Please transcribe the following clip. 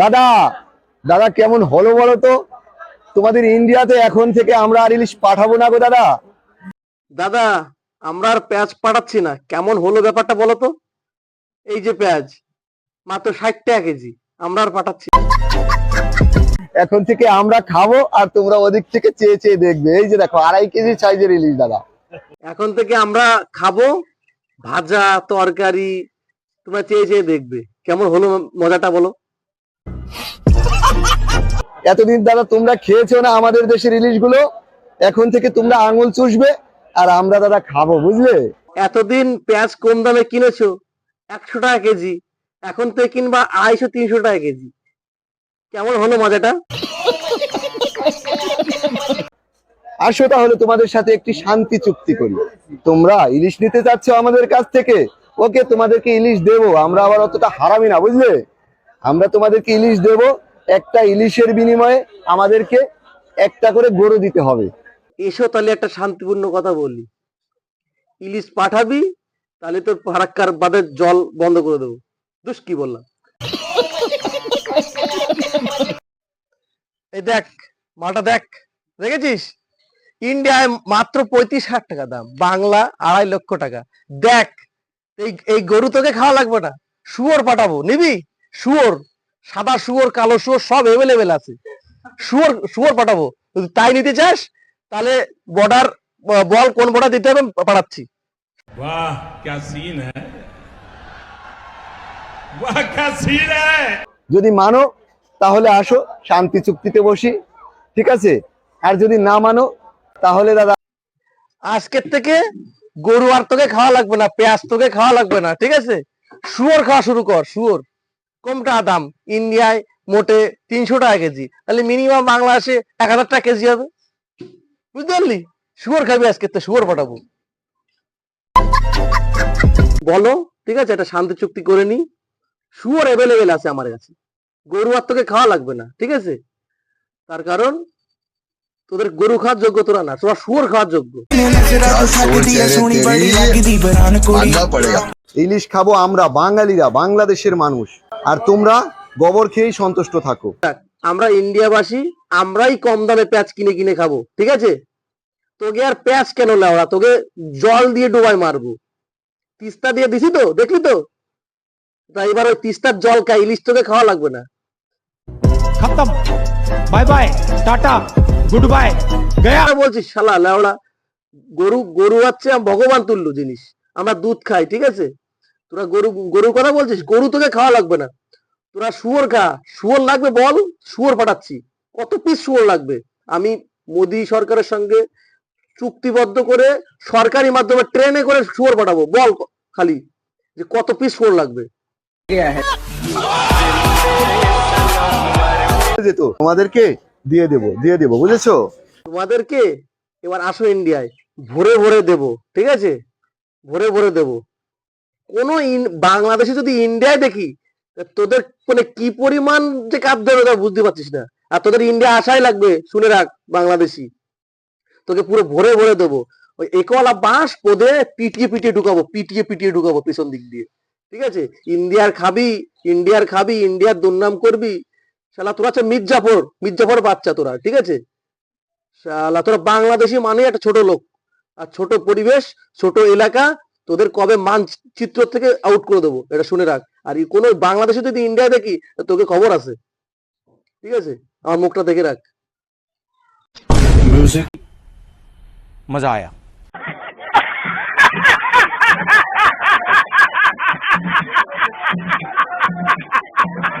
দাদা দাদা কেমন হলো বলো তো? তোমাদের ইন্ডিয়াতে এখন থেকে আমরা আর ইলিশ পাঠাবো না গো দাদা। দাদা আমরা আর পেঁয়াজ পাঠাচ্ছি না। কেমন হলো ব্যাপারটা বলো তো? এই যে পেঁয়াজ মাত্র ষাট টাকা কেজি আমরা আর পাঠাচ্ছি না। এখন থেকে আমরা খাব আর তোমরা ওদিক থেকে চেয়ে চেয়ে দেখবে। এই যে দেখো আড়াই কেজি সাইজের ইলিশ দাদা। এখন থেকে আমরা খাব ভাজা তরকারি তোমরা চেয়ে চেয়ে দেখবে। কেমন হলো মজাটা বলো? এতদিন দাদা তোমরা খেয়েছো না আমাদের দেশের ইলিশগুলো এখন থেকে তোমরা আঙুল চুষবে আর আমরা দাদা খাব বুঝলে? এতদিন পেঁয়াজ কম দামে কিনেছো? একশো টাকা কেজি। এখন থেকে কিনবা আড়াইশো তিনশো টাকা কেজি। কেমন হলো মজাটা? আসো তাহলে তোমাদের সাথে একটি শান্তি চুক্তি করি। তোমরা ইলিশ নিতে চাচ্ছ আমাদের কাছ থেকে? ওকে তোমাদেরকে ইলিশ দেবো। আমরা আবার অতটা হারামি না বুঝলে? আমরা তোমাদেরকে ইলিশ দেব, একটা ইলিশের বিনিময়ে আমাদেরকে একটা করে গরু দিতে হবে। এসো তাহলে একটা শান্তিপূর্ণ কথা বলি। ইলিশ পাঠাবি, তাহলে তোর ফারাক্কার বাঁধের জল বন্ধ করে দেবো। দুষ কি বললাম? এই দেখ, মালটা দেখ, দেখেছিস? ইন্ডিয়ায় মাত্র পঁয়ত্রিশ হাজার টাকা দাম, বাংলা আড়াই লক্ষ টাকা। দেখ, এই এই গরু তোকে খাওয়া লাগবে না, শুয়োর পাঠাবো, নিবি? শুয়োর সাদা শুয়োর কালো শুয়োর সব অ্যাভেলেবেল আছে। শুয়োর শুয়োর পাঠাবো। যদি তাই নিতে চাস তাহলে বর্ডার বল কোন বর্ডার দিতে হবে পাঠাচ্ছি। বাহ ক্যা সিন হ্যায় বাহ ক্যা সিন হ্যায় যদি মানো তাহলে আসো শান্তি চুক্তিতে বসি। ঠিক আছে? আর যদি না মানো তাহলে দাদা আজকের থেকে গরু আর তোকে খাওয়া লাগবে না পেঁয়াজ তোকে খাওয়া লাগবে না ঠিক আছে? শুয়োর খাওয়া শুরু কর শুয়োর। কম টাকা দাম। ইন্ডিয়ায় মোটে তিনশো টাকা কেজি। তাহলে মিনিমাম বাংলাদেশে এক হাজার টাকা কেজি হবে। বুঝতে পারলি? শুয়োর খাবি আজকে, তো শুয়োর পাঠাবো। বলো, ঠিক আছে এটা শান্তি চুক্তি করে নি। শুয়োর অ্যাভেলেবেল আছে আমার কাছে। গরু আর তোকে খাওয়া লাগবে না, ঠিক আছে? তার কারণ, তোদের গরু খাওয়ার যোগ্য তোরা না, তোরা শুয়োর খাওয়ার যোগ্য। ইলিশ খাব আমরা, বাঙালিরা, বাংলাদেশের মানুষ। আর তোমরা গোবর খেয়েই সন্তুষ্ট থাকো। আমরা ইন্ডিয়াবাসী আমরাই কম দামে প্যাচ কিনে কিনে খাব ঠিক আছে? তোকে আর প্যাচ কেন লেওড়া? তোকে জল দিয়ে ডুবাই মারবো। তিস্তা দিয়ে দিছি তো দেখলি তো? তাই এবার ওই তিস্তার জল খাই ইলিশ তোকে খাওয়া লাগবে না। খতম। Bye bye tata good bye Gaya বলছি শালা লেওড়া গরু গরু হচ্ছে ভগবান তুল্য জিনিস। আমরা দুধ খাই ঠিক আছে? তোরা গরু গরুর কথা বলছিস? গরু তোকে খাওয়া লাগবে না। তোরা শুয়োর খা। শুয়োর লাগবে বল শুয়োর পাঠাচ্ছি। কত পিস শুয়োর লাগবে? আমি মোদি সরকারের সঙ্গে চুক্তিবদ্ধ করে সরকারি মাধ্যমে ট্রেনে করে শুয়োর পাঠাবো। বল খালি যে কত পিস শুয়োর লাগবে। যেত তোমাদেরকে দিয়ে দেবো দিয়ে দেবো বুঝেছ? তোমাদেরকে এবার আসো ইন্ডিয়ায় ভরে ভরে দেব ঠিক আছে? ভরে ভরে দেব। কোন বাংলাদেশে যদি ইন্ডিয়ায় দেখি তোদের মানে কি পরিমাণ যে কাপ তা বুঝতে পারছিস না। আর তোদের ইন্ডিয়া আসাই লাগবে, শুনে রাখ, বাংলাদেশি। তোকে পুরো ভরে ভরে দেবো। ওই একলা বাঁশ পদে পিটিয়ে পিটিয়ে ঢুকাবো, পিটিয়ে পিটিয়ে ঢুকাবো পিছন দিক দিয়ে। ঠিক আছে? ইন্ডিয়ার খাবি ইন্ডিয়ার খাবি ইন্ডিয়ার দুর্নাম করবি। শালা, তোরা হচ্ছে মির্জাফর মির্জাফর বাচ্চা তোরা, ঠিক আছে? শালা, তোরা বাংলাদেশি মানে একটা ছোট লোক। আর ছোট পরিবেশ, ছোট এলাকা তোদের কবে মানচিত্র থেকে আউট করে দেবো? এটা শুনে রাখ। আর কোনো বাংলাদেশে যদি ইন্ডিয়া দেখি তোকে খবর আছে। ঠিক আছে? আমার মুখটা দেখে রাখ। মজা আয়া।